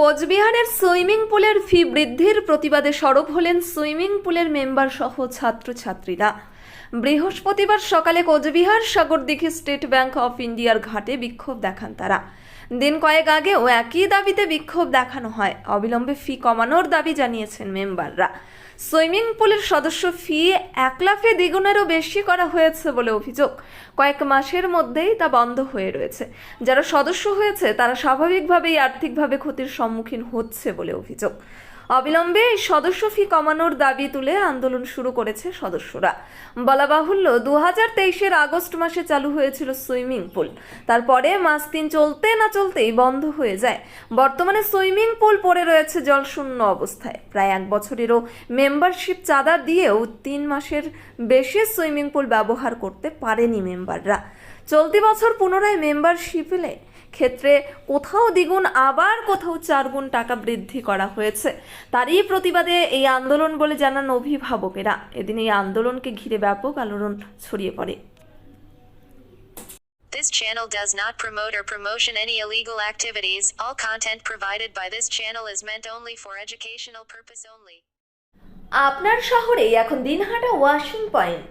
কোচবিহারের সুইমিং পুলের ফি বৃদ্ধির প্রতিবাদে সরব হলেন সুইমিং পুলের মেম্বার সহ ছাত্রছাত্রীরা। বৃহস্পতিবার সকালে Coochbehar Sagardighi state bank of ইন্ডিয়ার ঘাটে বিক্ষোভ দেখান তারা। দিন কয়েক আগে ও একই দাবিতে বিক্ষোভ দেখানো হয়। অবিলম্বে ফি কমানোর দাবি জানিয়েছেন মেম্বাররা। সুইমিং পুলের সদস্য ফি এক লাফে দ্বিগুণেরও বেশি করা হয়েছে বলে অভিযোগ। কয়েক মাসের মধ্যেই তা বন্ধ হয়ে রয়েছে। যারা সদস্য হয়েছে, তারা স্বাভাবিকভাবেই আর্থিকভাবে ক্ষতির সম্মুখীন হচ্ছে বলে অভিযোগ। অবিলম্বে সদস্য ফি কমানোর দাবি তুলে আন্দোলন শুরু করেছে সদস্যরা। বলা বাহুল্য দু হাজার তেইশের আগস্ট মাসে চালু হয়েছিল সুইমিং পুল। তারপরে মাস তিন চলতে না চলতেই বন্ধ হয়ে যায়। বর্তমানে সুইমিং পুল পড়ে রয়েছে জলশূন্য অবস্থায়। প্রায় এক বছরেরও মেম্বারশিপ চাঁদা দিয়েও তিন মাসের বেশি সুইমিং পুল ব্যবহার করতে পারেনি মেম্বাররা। চলতি বছর পুনরায় মেম্বারশিপ এলে ক্ষেত্রে কোথাও দ্বিগুণ আবার কোথাও চারগুণ টাকা বৃদ্ধি করা হয়েছে তারই প্রতিবাদে এই আন্দোলন বলে জানান অভিভাবকেরা এদিন এই আন্দোলনকে ঘিরে ব্যাপক আলোড়ন ছড়িয়ে পড়ে This channel does not promote or promotion any illegal activities. All content provided by this channel is meant only for educational purpose only. আপনার শহরেই এখন দিনহাটা ওয়াশিং পয়েন্ট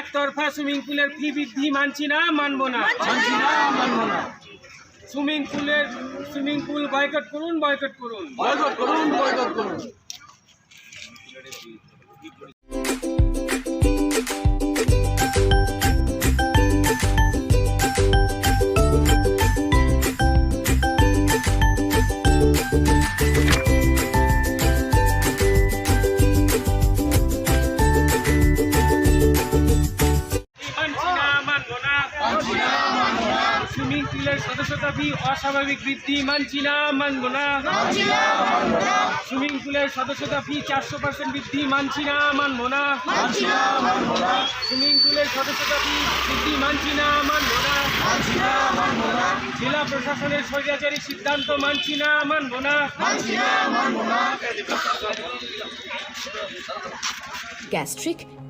একতরফা সুইমিং পুলের ফি বৃদ্ধি মানছি না মানবো না। মানছি না মানবো না। সুইমিং পুলের সুইমিং পুল বয়কট করুন বয়কট করুন। বয়কট করুন বয়কট করুন। সদস্যতা অস্বাভাবিক বৃদ্ধি মানছি না মানবো না। সুইমিং পুলের সদস্যতা ফি চারশো পার্সেন্ট বৃদ্ধি মানছি না মানবো না। সুইমিং পুলের সদস্যতা ফি বৃদ্ধি মানছি না মানবো না। জেলা প্রশাসনের স্বৈরাচারী সিদ্ধান্ত মানছি না মানবো না। Gastric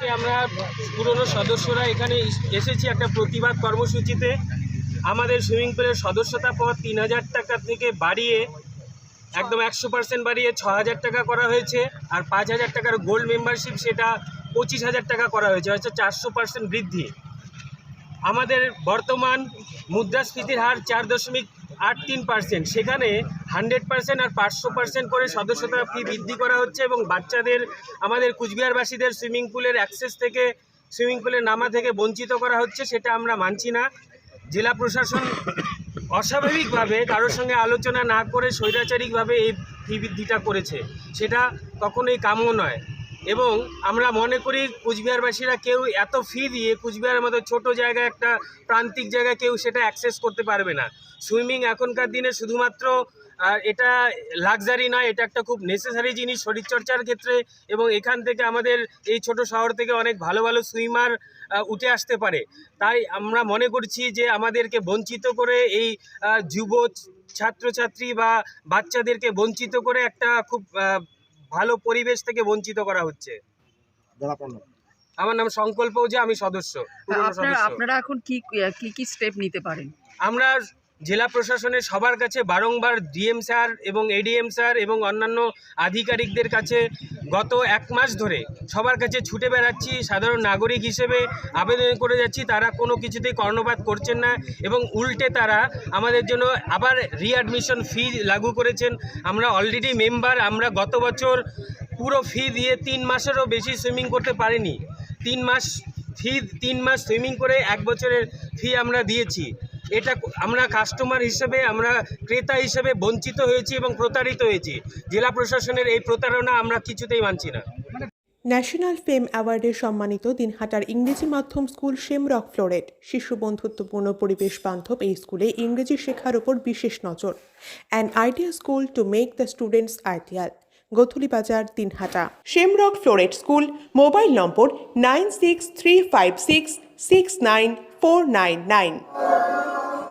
আজকে আমরা পুরনো সদস্যরা এখানে এসেছি একটা প্রতিবাদ কর্মসূচিতে। আমাদের সুইমিং পুলের সদস্যতা পদ তিন হাজার টাকা থেকে বাড়িয়ে একদম একশো পার্সেন্ট বাড়িয়ে ছ হাজার টাকা করা হয়েছে আর পাঁচ হাজার টাকার গোল্ড মেম্বারশিপ সেটা পঁচিশ হাজার টাকা করা হয়েছে হচ্ছে চারশো পার্সেন্ট বৃদ্ধি। আমাদের বর্তমান মুদ্রাস্ফীতির হার চার দশমিক আট তিন পার্সেন্ট সেখানে হান্ড্রেড পার্সেন্ট আর পাঁচশো পার্সেন্ট করে সদস্যতা ফি বৃদ্ধি করা হচ্ছে এবং বাচ্চাদের, আমাদের কুচবিহারবাসীদের সুইমিং পুলের অ্যাক্সেস থেকে সুইমিং পুলের নামা থেকে বঞ্চিত করা হচ্ছে, সেটা আমরা মানছি না। জেলা প্রশাসন অস্বাভাবিকভাবে কারোর সঙ্গে আলোচনা না করে স্বৈরাচারিকভাবে এই ফি বৃদ্ধিটা করেছে। সেটা কখনোই কাম্য নয়। এবং আমরা মনে করি কুচবিহারবাসীরা কেউ এত ফি দিয়ে কুচবিহারের মতো ছোট জায়গায় একটা প্রান্তিক জায়গায় কেউ সেটা অ্যাক্সেস করতে পারবে না। সুইমিং এখনকার দিনে শুধুমাত্র আহ, এটা লাক্সারি নয় এটা একটা খুব নেসেসারি জিনিস শরীরচর্চার ক্ষেত্রে এবং এখান থেকে আমাদের এই ছোট শহর থেকে অনেক ভালো ভালো সুইমার উঠে আসতে পারে। তাই আমরা মনে করছি যে আমাদেরকে বঞ্চিত করে এই যুব ছাত্রছাত্রী বা বাচ্চাদেরকে বঞ্চিত করে একটা খুব ভালো পরিবেশ থেকে বঞ্চিত করা হচ্ছে। আমার নাম সংকল্প যে আমি সদস্য আপনারা আপনারা এখন কি কি কি স্টেপ নিতে পারেন? আমরা জেলা প্রশাসনের সবার কাছে বারংবার ডিএম স্যার এবং এডিএম স্যার এবং অন্যান্য আধিকারিকদের কাছে গত এক মাস ধরে সবার কাছে ছুটে বেড়াচ্ছি, সাধারণ নাগরিক হিসেবে আবেদন করে যাচ্ছি, তারা কোনো কিছুতেই কর্ণপাত করছেন না এবং উল্টে তারা আমাদের জন্য আবার রিঅ্যাডমিশন ফি লাগু করেছেন। আমরা অলরেডি মেম্বার আমরা গত বছর পুরো ফি দিয়ে তিন মাসেরও বেশি সুইমিং করতে পারিনি। তিন মাস ফি তিন মাস সুইমিং করে এক বছরের ফি আমরা দিয়েছি। এটা আমরা কাস্টমার হিসেবে, আমরা ক্রেতা হিসেবে বঞ্চিত হয়েছি এবং প্রতারিত হয়েছি। জেলা প্রশাসনের এই প্রতারণা আমরা কিছুতেই মানছি না। ন্যাশনাল ফেম অ্যাওয়ার্ডে সম্মানিত দিনহাটার ইংরেজি মাধ্যম স্কুল শেমরক ফ্লোরেট শিশু বন্ধুত্বপূর্ণ পরিবেশ বান্ধব এই স্কুলে ইংরেজি শেখার ওপর বিশেষ নজর। An idea school to make the students ideal Gotholi বাজার, Dinhata. Shamrock floret school mobile number nine six three five six six nine four nine nine.